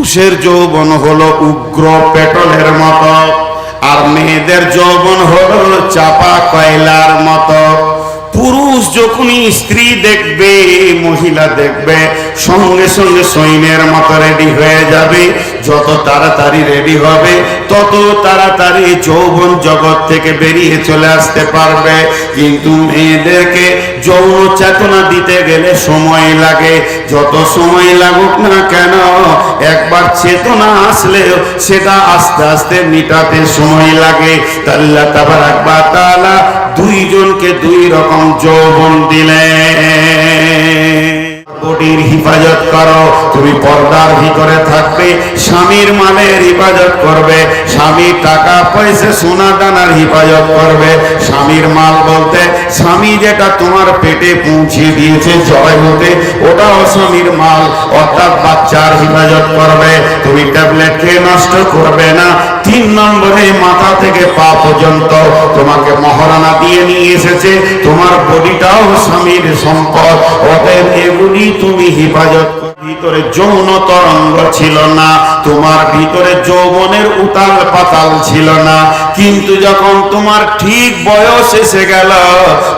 পুরুষের যৌবন হলো উগ্র পেটলের মত, আর মেয়েদের যৌবন হলো চাপা কয়লার মত। পুরুষ যখনই স্ত্রী দেখবে, মহিলা দেখবে, সঙ্গে সঙ্গে সৈন্যের মতো রেডি হয়ে যাবে। যত তাড়াতাড়ি রেডি হবে, তত তাড়াতাড়ি যৌবন জগৎ থেকে বেরিয়ে চলে আসতে পারবে। কিন্তু মেয়েদেরকে যৌন চেতনা দিতে গেলে সময় লাগে। যত সময় লাগুক না কেন, একবার চেতনা আসলেও সেটা আস্তে আস্তে মিটাতে সময় লাগে। তাল্লা তাবার একবার তালা দুইজনকে দুই রকম যৌবন দিলেন। বডির হিফাজত করো। তুমি পর্দার ভিতরে থাকবে, স্বামীর মালের হিফাজত করবে স্বামীর টাকা পয়সা, সোনা দানার হিফাজত করবে। স্বামীর মাল বলতে, স্বামী যেটা তোমার পেটে পৌঁছে দিয়েছে জয় হতে, ওটাও স্বামীর মাল, অর্থাৎ বাচ্চার হিফাজত করবে। তুমি ট্যাবলেট খেয়ে নষ্ট করবে না। তিন নম্বরে মাথা থেকে পা পর্যন্ত তোমাকে মহারানা দিয়ে নিয়ে এসেছে। তোমার বডিটাও স্বামীর সম্পদ। অতএব এগুলি তুমি হেফাজত ভিতরে যৌন তরঙ্গ ছিল না, তোমার ভিতরে যৌবনের উতাল পাতাল ছিল না। কিন্তু যখন তোমার ঠিক বয়স এসে গেল,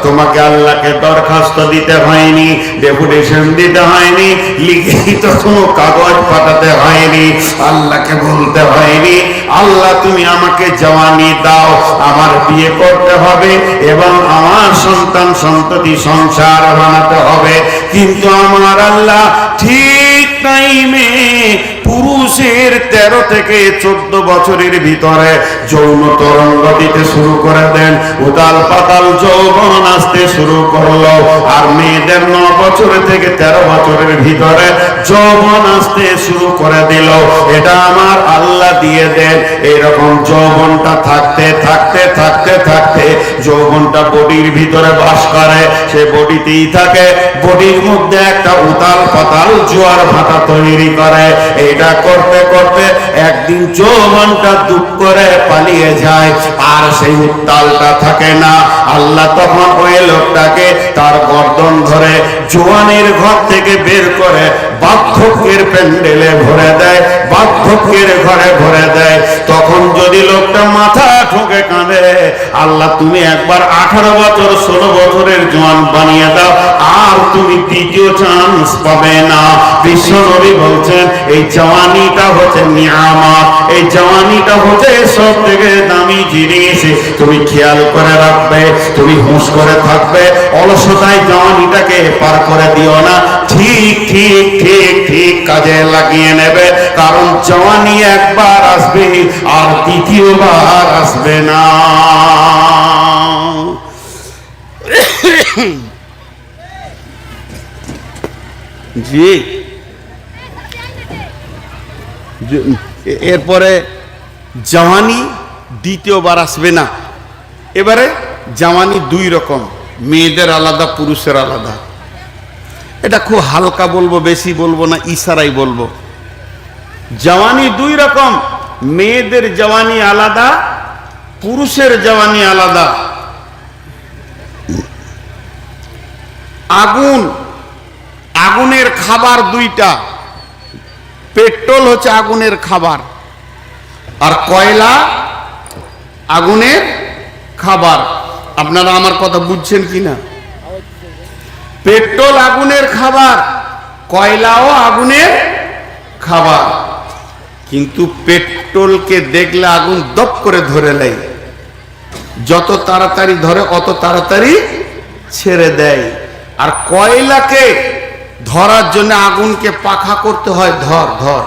তোমাকে আল্লাহকে দরখাস্ত দিতে হয়নি, ডেপুটেশন দিতে হয়নি, লিখিত কোনো কাগজ পাঠাতে হয়নি, আল্লাহকে বলতে হয়নি, আল্লাহ তুমি আমাকে জওয়ানি দাও, আমার বিয়ে করতে হবে এবং আমার সন্তান সন্ততি সংসার বানাতে হবে। কিন্তু আমার আল্লাহ ঠিক টাইমে পুরুষের তেরো থেকে চোদ্দ বছরের ভিতরে যৌন তরঙ্গ দিতে শুরু করে দেন। উতাল পাতাল যৌবন আসতে শুরু করল। আর মেয়েদের ন বছর থেকে তেরো বছরের ভিতরে যৌবন আসতে শুরু করে দিল। এটা আমার আল্লাহ দিয়ে দেন। এরকম যৌবনটা থাকতে থাকতে থাকতে থাকতে যৌবনটা বডির ভিতরে বাস করে। সে বডিতেই থাকে। বডির মধ্যে একটা উতাল পাতাল জোয়ার ভাটা তৈরি করে। এটা করতে করতে একদিন যৌবনটা দুঃখ করে পালিয়ে যায়, আর সেই উত্তালটা থাকে না। আল্লাহ তখন ওই লোকটাকে তার গর্দন ধরে জোয়ানের ঘর থেকে বের করে বার্ধক্যের প্যান্ডেলে ভরে দেয়, বার্ধক্যের ঘরে ভরে দেয়। তখন যদি লোকটা মাথা ঠোকে কাঁদে, আল্লাহ তুমি একবার আঠারো বছর, ষোলো বছরের জোয়ান বানিয়ে দাও, আর তুমি দ্বিতীয় চান্স পাবে না। বিশ্ব নবী বলছেন, এই জওয়ানিটা হচ্ছে নিয়ামত, এই জওয়ানিটা হচ্ছে সব থেকে দামি জিনিস। তুমি খেয়াল করে রাখবে, তুমি হুঁশ করে থাকবে, অলসতায় জওয়ানিটাকে পার করে দিও না। ঠিক ঠিক ঠিক ঠিক কাজে লাগিয়ে নেবে। কারণ জওয়ানি একবার আসবে আর দ্বিতীয়বার আসবে না। জি। এরপরে জওয়ানি দ্বিতীয়বার আসবে না। এবারে জওয়ানি দুই রকম, মেয়েদের আলাদা, পুরুষের আলাদা। এটা খুব হালকা বলব, বেশি বলব না ইশারাই বলব। জওয়ানি দুই রকম, মেয়েদের জওয়ানি আলাদা, পুরুষের জওয়ানি আলাদা। আগুন, আগুনের খাবার দুইটা। পেট্রোল হচ্ছে আগুনের খাবার। আর কয়লা, আগুনের খাবার। আপনারা আমার কথা বুঝছেন কি না পেট্রোল আগুনের খাবার, কয়লাও আগুনের খাবার। কিন্তু পেট্রোলকে দেখলে আগুন দপ করে ধরে নেয়। যত তাড়াতাড়ি ধরে, অত তাড়াতাড়ি ছেড়ে দেয়। আর কয়লাকে ধরার জন্য আগুনকে পাখা করতে হয়, ধর ধর।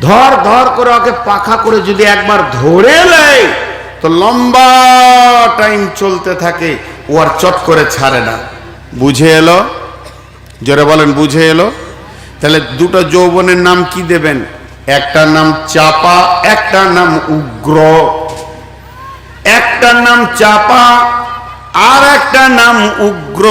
ধর ধর করে ওকে পাখা করে যদি একবার ধরে নেয়, তো লম্বা টাইম চলতে থাকে, ও আর চট করে ছাড়ে না। বুঝে এলো? জোরে বলেন, বুঝে এলো? তাহলে দুটো যৌবনের নাম কি দেবেন? একটার নাম চাপা, একটার নাম উগ্র। একটার নাম চাপা আর একটা নাম উগ্র।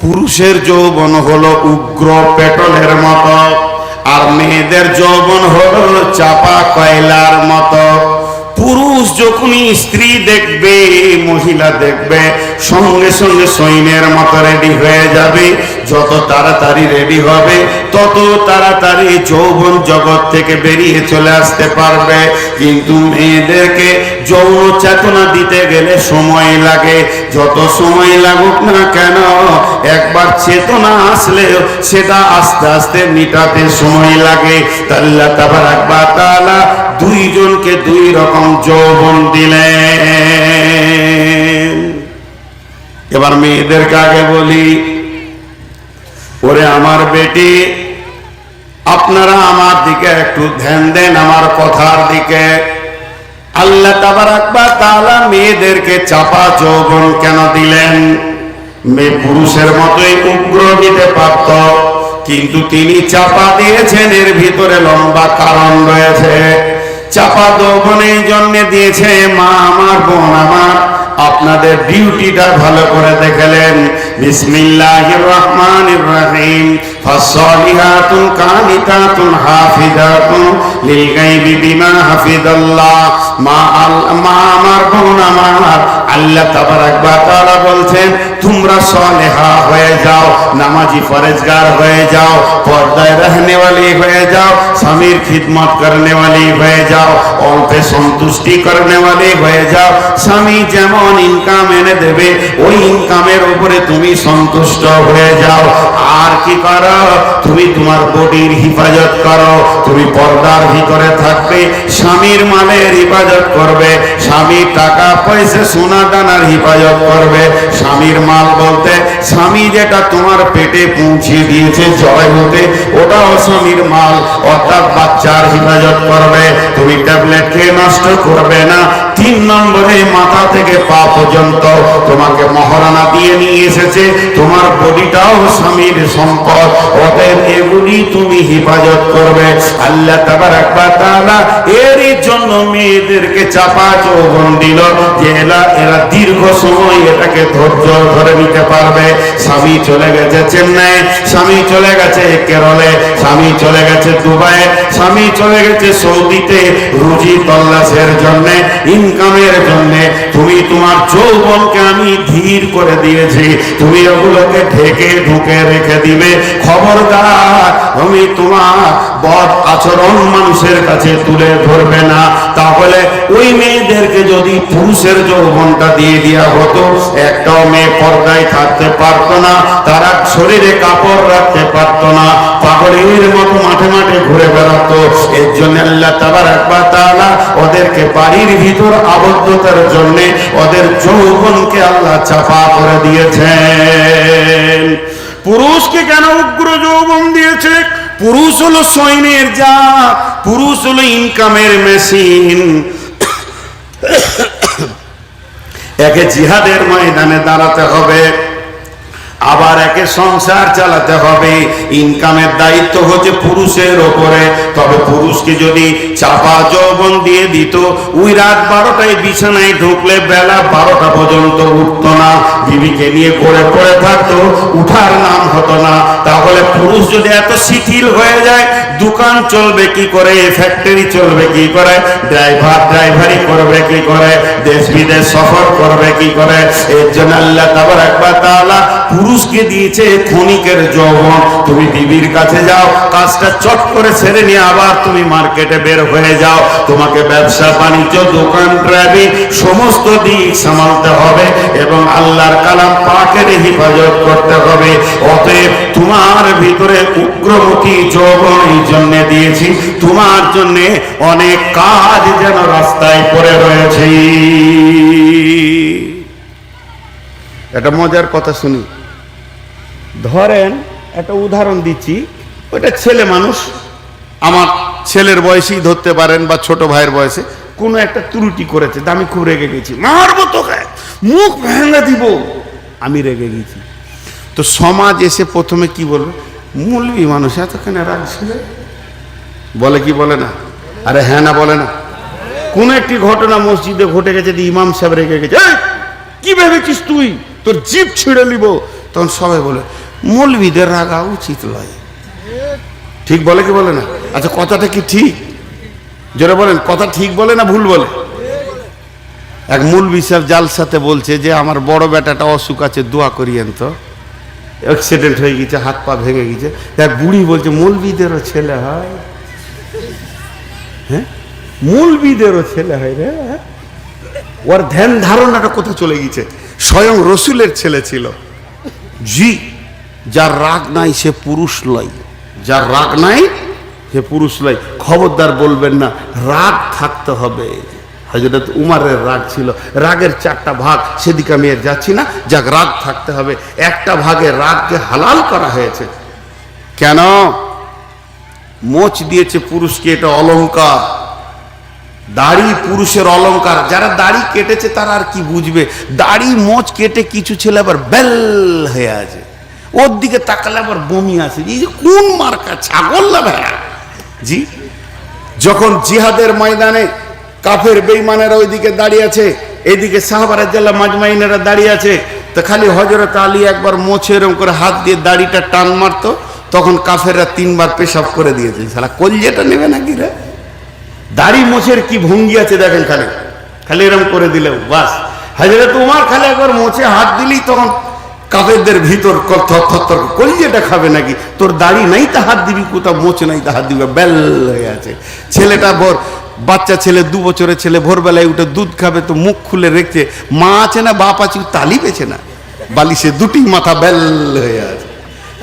পুরুষের যৌবন হলো উগ্র, পেটলের মতো। আর মেয়েদের যৌবন হলো চাপা কয়লার মতো। পুরুষ যখনই স্ত্রী দেখবে মহিলা দেখবে সঙ্গে সঙ্গে সৈন্যের মতো রেডি হয়ে যাবে। যত তাড়াতাড়ি রেডি হবে, তত তাড়াতাড়ি যৌবন জগৎ থেকে বেরিয়ে চলে আসতে পারবে। কিন্তু মেয়েদেরকে যৌন চেতনা দিতে গেলে সময় লাগে। যত সময় লাগুক না কেন, একবার চেতনা আসলে সেটা আস্তে আস্তে মিটাতে সময় লাগে। তাল্লা তাবার একবার তালা দুইজনকে দুই রকম যৌবন দিলেন। এবার মেয়েদেরকে আগে বলি ওরে আমার বেটি, আপনারা আমার দিকে একটু ধ্যান দেন আমার কথার দিকে। আল্লাহ তাবারাকবা মেয়েদেরকে চাপা যৌবন কেন দিলেন? মেয়ে পুরুষের মতোই উগ্র দিতে পারত, কিন্তু তিনি চাপা দিয়েছেন, এর ভিতরে লম্বা কারণ রয়েছে। চাপা যৌবন জন্য দিয়েছে, মা, আমার বোন আমার আপনাদের ডিউটিটা ভালো করে দেখলেন বিসমিল্লাহির রহমানির রহিম ফাসসালিহাতুন কানিতাতুন হাফিজাতুন লিল গায়বি বিমা হাফিজাল্লাহ মা আল মা আমার বোন আমার আল্লাহ তাবারাক ওয়া তাআলা বলছেন তোমরা সলেহা হয়ে যাও নামাজি ফরেজগার হয়ে যাও পর্দায় रहने वाली হয়ে যাও স্বামীর খিদমত করনে वाली হয়ে যাও অল্পে সন্তুষ্টি করনে वाली হয়ে যাও স্বামী যেমন ইনকাম এনে দেবে, ওই ইনকামের উপরে তুমি সন্তুষ্ট হয়ে যাও। আর কি করো? তুমি তোমার বডির হিফাজত করো। তুমি পর্দার ভিতরে থাকবে, স্বামীর মালের হিফাজত করবে, স্বামীর টাকা পয়সা সোনা দানার হিফাজত করবে। স্বামীর মাল বলতে, স্বামী যেটা তোমার পেটে পৌঁছে দিয়েছে জয় হতে, ওটাও স্বামীর মাল। অর্থাৎ বাচ্চার হিফাজত করবে। তুমি ট্যাবলেট খেয়ে নষ্ট করবে না। তিন নম্বরে মাথা থেকে পা পর্যন্ত তোমাকে মহারানা দিয়ে নিয়ে এসেছে। তোমার বডিটাও স্বামীর সম্পদ। অতএব এগুলি তুমি হেফাজত করবে। আল্লাহ তাবার একবার তাআলা এরই জন্য মেয়েদেরকে চাপা চৌবন দিল যে এরা এরা দীর্ঘ সময় এটাকে ধৈর্য ধরে নিতে পারবে। স্বামী চলে গেছে চেন্নাই, স্বামী চলে গেছে কেরলে, স্বামী চলে গেছে দুবাই স্বামী চলে গেছে সৌদিতে। রুজি তল্লাশের জন্য ইনকামের জন্য তুমি তোমার যৌবনকে আমি ধীর করে দিয়েছি। তুমি ওগুলোকে ঢেকে ঢুকে রেখে দিবে। খবরদার, আমি তোমার বদ আচরণ মানুষের কাছে তুলে ধরবে না। তাহলে ওই মেয়েদেরকে যদি পুরুষের যৌবনটা দিয়ে দেওয়া হতো, একটাও মেয়ে পর্দায় থাকতে পারতো না, তারা শরীরে কাপড় রাখতে পারতো না, পাগলের মতো মাঠে মাঠে ঘুরে বেড়াতো। এর জন্য আল্লাহ তাবার একবার তাআলা ওদেরকে বাড়ির ভিতর আবদ্ধতার জন্য ওদের যৌবনকে আল্লাহ চাপা করে দিয়েছেন। পুরুষকে কেন উগ্র যৌবন দিয়েছে? পুরুষ হলো সৈন্যের যা পুরুষ হলো ইনকামের মেশিন একে জিহাদের ময়দানে দাঁড়াতে হবে। আবার একে সংসার চালাতে হবে। ইনকামের দায়িত্ব হচ্ছে পুরুষের ওপরে। তবে পুরুষকে যদি চাপা যৌবন দিয়ে দিত, ওই রাত বারোটায় বিছানায় ঢুকলে বেলা বারোটা পর্যন্ত উঠত না। বিবিকে নিয়ে করে পড়ে থাকতো, উঠার নাম হতো না। তাহলে পুরুষ যদি এত শিথিল হয়ে যায় দোকান চলবে কি করে? ফ্যাক্টরি চলবে কি করে? ড্রাইভার ড্রাইভারি করবে কি করে? দেশ বিদেশ সফর করবে কি করে? এর জন্য আল্লাহ তাবার একবার তাআলা পুরুষকে দিয়েছে ক্ষণিকের যৌবন। তুমি বিবির কাছে যাও, কাজটা চট করে সেরে নিয়ে আবার তুমি মার্কেটে বের হয়ে যাও। তোমাকে ব্যবসা, বাণিজ্য, দোকান ড্রাইভিং সমস্ত দিক সামালতে হবে এবং আল্লাহর কালাম পাকের হেফাজত করতে হবে। অতএব তোমার ভিতরে উগ্রমুখী যৌবন জন্য দিয়েছি, তোমার জন্য অনেক কাজ যেন রাস্তায় পড়ে রয়েছে। একটা মজার কথা শুনি। ধরেন একটা উদাহরণ দিচ্ছি ওটা ছেলে মানুষ, আমার ছেলের বয়সেই ধরতে পারেন বা ছোট ভাইয়ের বয়সে, কোনো একটা ত্রুটি করেছে আমি খুব রেগে গেছি। মারবো তোকে, মুখ ভেঙে দিব। আমি রেগে গেছি। তো সমাজ এসে প্রথমে কি বলবে মূলবি মানুষ, এতখানে রাগ ছিল? বলে কি বলে না? আরে হ্যাঁ না বলে না। কোন একটি ঘটনা মসজিদে ঘটে গেছে যে ইমাম সাহেব রেগে গেছে। "এই, কি ভেবেছিস তুই? তোর জিপ ছিঁড়ে নিব। তখন সবাই বলে মৌলবিদের রাগা উচিত নয়। ঠিক বলে কি বলে না? আচ্ছা কথাটা কি ঠিক? জোরে বলেন কথা ঠিক বলে না ভুল বলে? এক মূল সাহেব জালসাতে বলছে যে আমার বড় বেটাটা অসুখ আছে দোয়া করিয়েন তো। অ্যাক্সিডেন্ট হয়ে গেছে হাত পা ভেঙে গেছে। এক বুড়ি বলছে মৌলবিদেরও ছেলে হয়? হ্যাঁ? মৌলবিদেরও ছেলে হয় রে হ্যাঁ? ওর ধ্যান ধারণাটা কোথায় চলে গেছে স্বয়ং রসুলের ছেলে ছিল। জি, যার রাগ নাই সে পুরুষ লয় যার রাগ নাই সে পুরুষ লয় খবরদার বলবেন না, রাগ থাকতে হবে। হজরত উমারের রাগ ছিল। রাগের চারটা ভাগ, সেদিকে আমি আর যাচ্ছি না। যাক, রাগ থাকতে হবে। একটা ভাগে রাগকে হালাল করা হয়েছে। কেন? মোচ দিয়েছে পুরুষকে, এটা অলংকার। দাড়ি পুরুষের অলংকার। যারা দাড়ি কেটেছে তারা আর কি বুঝবে? দাড়ি, মোচ কেটে কিছু ছেলে আবার বেল হয়ে আছে। ওর দিকে তাকালে আবার বমি আসে। এই যে কোন মার্কা ছাগল না ভাইয়া? জি? যখন জিহাদের ময়দানে কাফের বেইমানেরা ওইদিকে দাঁড়িয়ে আছে এইদিকে সাহাবারা জেলা মাজমাইনেরা দাঁড়িয়ে আছে, তো খালি হজরত আলী একবার মোছে এরকম করে হাত দিয়ে দাড়িটা টান মারতো তখন কাফেররা তিনবার পেশাব করে দিয়েছে। সালা কলজেটা নেবে নাকি রে? দাড়ি মোছের কি ভঙ্গি আছে দেখেন খালি। খালি এরম করে দিলেও, বাস। হাজারে তোমার খালি একবার মোছে হাত দিলেই তখন কাফেরদের ভিতর থর কলিজেটা খাবে নাকি? তোর দাড়ি নাই তা হাত দিবি কোথাও, মোছে নাই তা হাত দিবি। বেল হয়ে আছে। ছেলেটা ভোর বাচ্চা ছেলে, দু বছরের ছেলে, ভোরবেলায় উঠে দুধ খাবে, তো মুখ খুলে রেখেছে মা আছে না, বাপ আছে, তালি পেছে না। বালিশে দুটি মাথা বেল হয়ে আছে।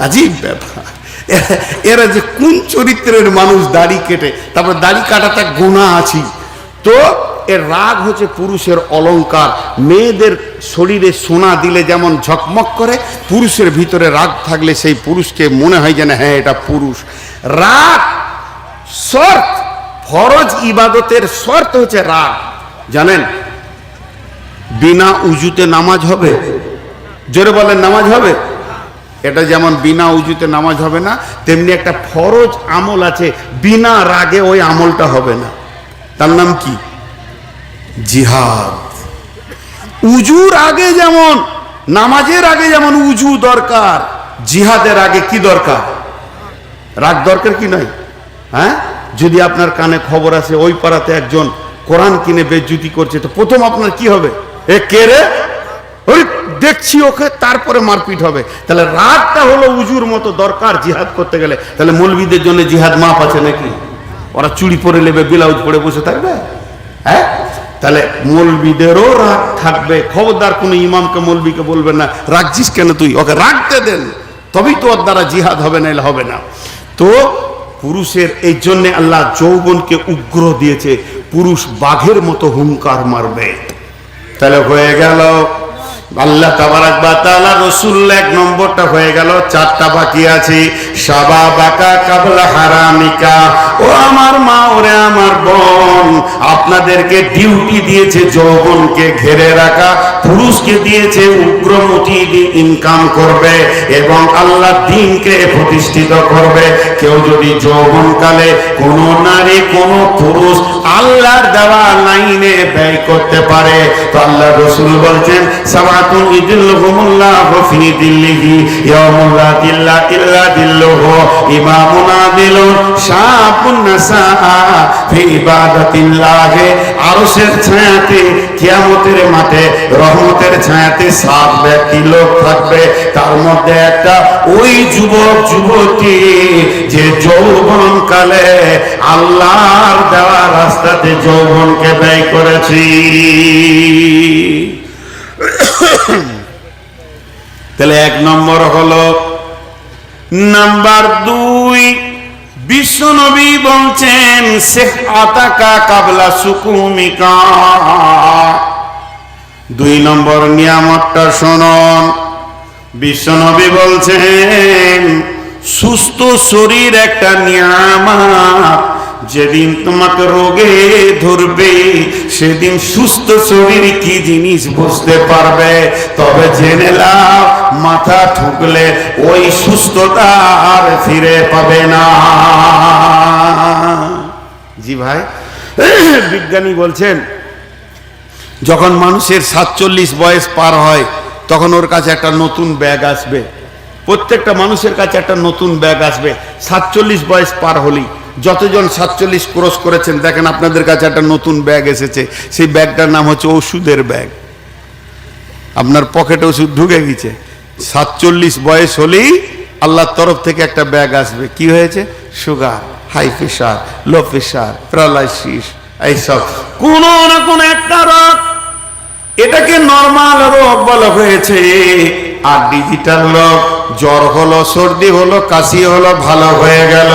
আজীব ব্যাপার। এরা- যে কোন চরিত্রের মানুষ দাড়ি কেটে, তারপর দাড়ি কাটাটা গোনা আছি। তো এর রাগ হচ্ছে পুরুষের অলংকার। মেয়েদের শরীরে সোনা দিলে যেমন ঝকমক করে, পুরুষের ভিতরে রাগ থাকলে সেই পুরুষকে মনে হয় যেন হ্যাঁ এটা পুরুষ। রাগ, শর্ত, ফরজ ইবাদতের শর্ত হচ্ছে রাগ। জানেন? বিনা উজুতে নামাজ হবে? জোরে বলেন, নামাজ হবে? এটা যেমন বিনা উজুতে নামাজ হবে না, তেমনি একটা ফরজ আমল আছে, বিনা রাগে ওই আমলটা হবে না। তার নাম কি? জিহাদ। উজুর আগে যেমন, নামাজের আগে যেমন উজু দরকার, জিহাদের আগে কি দরকার? রাগ দরকার কি নয় হ্যাঁ? যদি আপনার কানে খবর আছে ওই পাড়াতে একজন কোরআন কিনে বেজ্জুতি করছে, তো প্রথম আপনার কি হবে? এ কে রে? দেখছি ওকে, তারপরে মারপিট হবে। তাহলে রাতটা হলো উজুর মতো দরকার জিহাদ করতে গেলে। তাহলে মৌলবীদের জন্য জিহাদ মাপ আছে নাকি? ওরা চুড়ি পরে নেবে, ব্লাউজ পরে বসে থাকবে? হ্যাঁ? তাহলে মৌলবীদেরও রাগ থাকবে। খবরদার কোনো ইমামকে মৌলবীকে বলবেন না, রাগছিস কেন তুই? ওকে রাখতে দেন। তবেই তো ওর দ্বারা জিহাদ হবে না হবে না। তো পুরুষের এই জন্যে আল্লাহ যৌবনকে উগ্র দিয়েছে। পুরুষ বাঘের মতো হুঙ্কার মারবে। তাহলে হয়ে গেল আল্লাহ তাবারাক বা তাআলা রাসূল এক নম্বরটা হয়ে গেল, চারটা বাকি আছে। সাবা বাকা কাবলা হারামিকা। ও আমার মা, ওরে আমার বোন, আপনাদেরকে ডিউটি দিয়েছে যৌবনকে ঘেরে রাখা, পুরুষকে দিয়েছে উগ্রমতি ইনকাম করবে এবং আল্লাহ দিনকে প্রতিষ্ঠিত করবে। কেউ যদি যৌবনকালে কোনো নারী, কোনো পুরুষ আল্লাহর দেওয়া লাইনে ব্যয় করতে পারে। তো আল্লাহ রসুল বলছেন, সামাতুন ইদিল্লুহুমুল্লাহ ফি দিল্লিহি ইয়াউমুল্লা দিল্লা ইল্লা ইমামুন আদিলুন শাবুন নাসা ফি আরশের ছায়াতে, কিয়ামতের মাঠে, রহমতের ছায়াতে সাত ব্যক্তি লোক থাকবে। তার মধ্যে একটা ওই যুবক, যুবতী, যে যৌবন কালে আল্লাহর দেওয়া রাস্তাতে যৌবনকে ব্যয় করেছি। তাহলে এক নম্বর হলো, নাম্বার দুই বিশ্বনবী বলছেন, শেখ আতাকা কাবলা সুকুমিকা। দুই নম্বর নিয়ামতটা শুনুন। বিশ্বনবী বলছেন, সুস্থ শরীর একটা নিয়ামত যেদিন তোমাকে রোগে ধরবে, সেদিন সুস্থ শরীর কি জিনিস বুঝতে পারবে? তবে জেনে লাও মাথা ঠুকলে ওই সুস্থতা আর ফিরে পাবে না। জি ভাই, বিজ্ঞানী বলছেন, যখন মানুষের সাতচল্লিশ বয়স পার হয়, তখন ওর কাছে একটা নতুন ব্যাগ আসবে। প্রত্যেকটা মানুষের কাছে একটা নতুন ব্যাগ আসবে। সাতচল্লিশ বয়স পার হলেই যতজন সাতচল্লিশ ক্রস করেছেন, দেখেন আপনাদের কাছে একটা নতুন ব্যাগ এসেছে। সেই ব্যাগটার নাম হচ্ছে ওষুধের ব্যাগ। আপনার পকেটে ওষুধ ঢুকে গেছে। সাতচল্লিশ বয়স হলেই আল্লাহর তরফ থেকে একটা ব্যাগ আসবে। কি হয়েছে? Sugar, high pressure, low pressure, paralysis এইসব কোন না কোন একটা রোগ। এটাকে নর্মাল রোগ বলা হয়েছে। আর ডিজিটাল রোগ জ্বর হলো, সর্দি হলো, কাশি হলো, ভালো হয়ে গেল।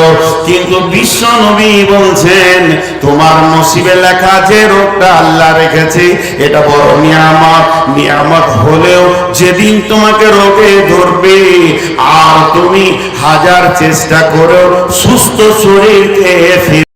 কিন্তু বিশ্ব নবী বলছেন, তোমার নসিবে লেখা যে রোগটা আল্লাহ রেখেছে, এটা বড় নিয়ামত। নিয়ামত হলেও যেদিন তোমাকে রোগে ধরবে, আর তুমি হাজার চেষ্টা করেও সুস্থ শরীরকে ফিরে